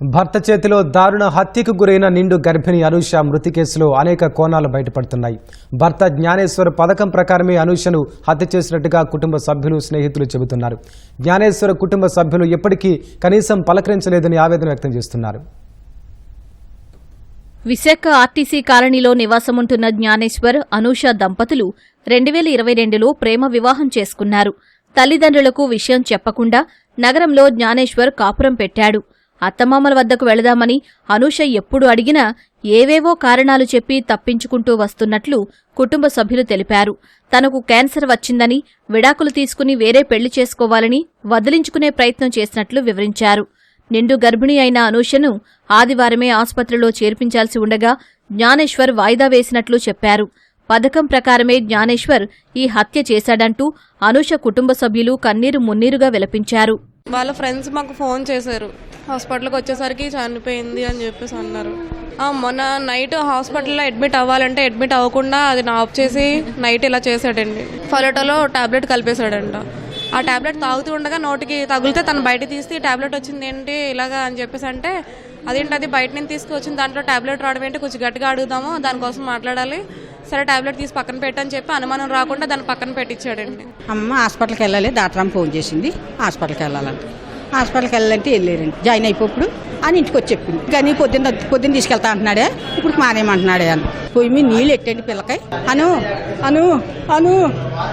భర్త చేతిలో దారుణ హత్యకు గురైన నిండు గర్భిణి అనూష మృతి కేసులో అనేక కోణాలు బయటపడుతున్నాయి. భర్త జ్ఞానేశ్వర్ పథకం ప్రకారమే అనూషను హత్య చేసినట్టుగా కుటుంబ సభ్యులు స్నేహితులు చెబుతున్నారు. జ్ఞానేశ్వర కుటుంబ సభ్యులు ఎప్పటికీ కనీసం పలకరించలేదని ఆవేదన వ్యక్తం చేస్తున్నారు. విశాఖ ఆర్టీసీ కాలనీలో నివాసముంటున్న జ్ఞానేశ్వర్ అనూష దంపతులు రెండు వేల ఇరవై రెండులో ప్రేమ వివాహం చేసుకున్నారు. తల్లిదండ్రులకు విషయం చెప్పకుండా నగరంలో జ్ఞానేశ్వర్ కాపురం పెట్టాడు. అత్తమామల వద్దకు వెళదామని అనూష ఎప్పుడు అడిగినా ఏవేవో కారణాలు చెప్పి తప్పించుకుంటూ వస్తున్నట్లు కుటుంబ సభ్యులు తెలిపారు. తనకు క్యాన్సర్ వచ్చిందని విడాకులు తీసుకుని వేరే పెళ్ళి చేసుకోవాలని వదిలించుకునే ప్రయత్నం చేసినట్లు వివరించారు. నిండు గర్భిణి అయిన అనూషను ఆదివారమే ఆసుపత్రిలో చేర్పించాల్సి ఉండగా జ్ఞానేశ్వర్ వాయిదా వేసినట్లు చెప్పారు. పథకం ప్రకారమే జ్ఞానేశ్వర్ ఈ హత్య చేశాడంటూ అనూష కుటుంబ సభ్యులు కన్నీరు మున్నీరుగా విలపించారు. వాళ్ళ ఫ్రెండ్స్ మాకు ఫోన్ చేశారు. హాస్పిటల్కి వచ్చేసరికి చనిపోయింది అని చెప్పేసి అన్నారు. మొన్న నైట్ హాస్పిటల్లో అడ్మిట్ అవ్వాలంటే అడ్మిట్ అవ్వకుండా అది ఆఫ్ చేసి నైట్ ఇలా చేశాడండి. ఫలోటోలో టాబ్లెట్ కలిపేశాడంట. ఆ టాబ్లెట్ తాగుతూ ఉండగా నోటికి తగిలితే తను బయట తీసి టాబ్లెట్ వచ్చింది ఏంటి ఇలాగా అని చెప్పేసి అంటే అదేంటి అది బయట నుంచి తీసుకొచ్చింది దాంట్లో టాబ్లెట్ రావడం ఏంటి? కొంచెం గట్టిగా అడుగుదాము దానికోసం మాట్లాడాలి. సరే టాబ్లెట్ తీసి పక్కన పెట్టని చెప్పి అనుమానం రాకుండా దాన్ని పక్కన పెట్టించాడండి అమ్మ హాస్పిటల్కి వెళ్ళాలి డాక్టర్ ఫోన్ చేసింది. హాస్పిటల్కి వెళ్ళాలంటే. హాస్పిటల్కి వెళ్ళాలంటే వెళ్ళారండి జాయిన్ అయిపోప్పుడు అని ఇంటికి వచ్చి చెప్పింది. కానీ పొద్దున్న పొద్దున్న తీసుకెళ్తా అంటున్నాడే. ఇప్పుడు మానేయమంటున్నాడే అని. పోయి మీద నీళ్ళు ఎట్టండి పిల్లకాయ. అను అను అను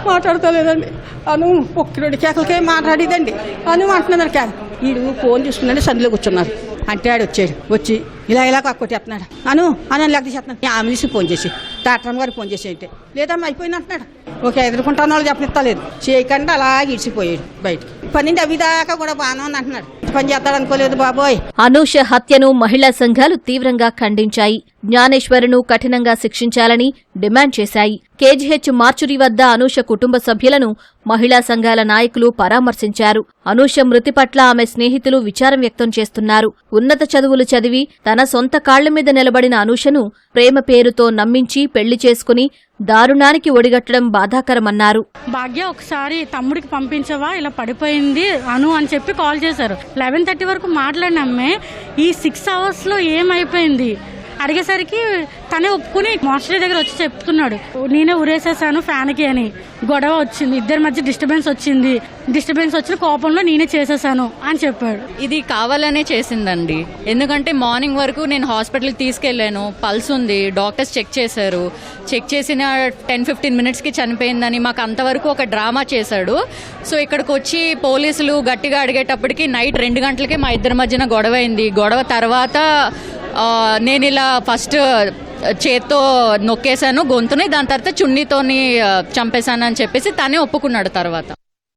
మాట్లాడతలేదండి. అను ఒక్కడి కేకలకే మాట్లాడేదండి. అను అంటున్నాను కాదు వీడు ఫోన్ చూసుకున్నాడు సందులో కూర్చున్నారు. అంటే ఆడు వచ్చాడు. వచ్చి ఇలా ఇలా కొట్టేస్తున్నాడు అను అను లేకపోతే చేస్తున్నాడు ఆమె ఫోన్ చేసి. డాక్టర్ గారు ఫోన్ చేసి అయితే లేదమ్మా అయిపోయింది అంటున్నాడు. ఓకే ఎదుర్కొంటాను వాళ్ళు చెప్పనిస్తలేదు. చేయకుండా అలా ఇడిచిపోయాడు బయటికి. పన్నెండు అవి దాకా కూడా బాగానే ఉంది అంటున్నాడు. పని చేస్తాడు అనుకోలేదు బాబోయ్. అనూష హత్యను మహిళా సంఘాలు తీవ్రంగా ఖండించాయి. జ్ఞానేశ్వరును కఠినంగా శిక్షించాలని డిమాండ్ చేశాయి. కేజీహెచ్ మార్చురి వద్ద అనూష కుటుంబ సభ్యులను మహిళా సంఘాల నాయకులు పరామర్శించారు. అనూష మృతి పట్ల ఆమె స్నేహితులు విచారం వ్యక్తం చేస్తున్నారు. ఉన్నత చదువులు చదివి తన సొంత కాళ్ళ మీద నిలబడిన అనూషను ప్రేమ పేరుతో నమ్మించి పెళ్ళి చేసుకుని దారుణానికి ఒడిగట్టడం బాధాకరమన్నారు. భాగ్య ఒకసారి తమ్ముడికి పంపించవా? ఇలా పడిపోయింది అను అని చెప్పి కాల్ చేశారు. లెవెన్ థర్టీ వరకు మాట్లాడినమ్మే ఈ సిక్స్ అవర్స్లో ఏమైపోయింది? అడిగేసరికి తనే ఒప్పుకుని మాస్టర్ దగ్గర వచ్చి చెప్తున్నాడు. నేనే ఉరేసేసాను ఫ్యాన్కి అని. గొడవ వచ్చింది. ఇద్దరి మధ్య డిస్టర్బెన్స్ వచ్చింది. డిస్టర్బెన్స్ వచ్చిన కోపంలో నేనే చేసేసాను అని చెప్పాడు. ఇది కావాలనే చేసిందండి. ఎందుకంటే మార్నింగ్ వరకు నేను హాస్పిటల్కి తీసుకెళ్ళాను. పల్స్ ఉంది. డాక్టర్స్ చెక్ చేశారు. చెక్ చేసిన టెన్ ఫిఫ్టీన్ మినిట్స్కి చనిపోయిందని మాకు అంతవరకు ఒక డ్రామా చేశాడు. సో ఇక్కడికి వచ్చి పోలీసులు గట్టిగా అడిగేటప్పటికి నైట్ రెండు గంటలకే మా ఇద్దరి మధ్యన గొడవ అయింది. గొడవ తర్వాత నేను ఇలా ఫస్ట్ చేత్తో నొక్కేశాను గొంతుని దాని తర్వాత చున్నీతోని చంపేశాను అని చెప్పేసి తనే ఒప్పుకున్నాడు తర్వాత.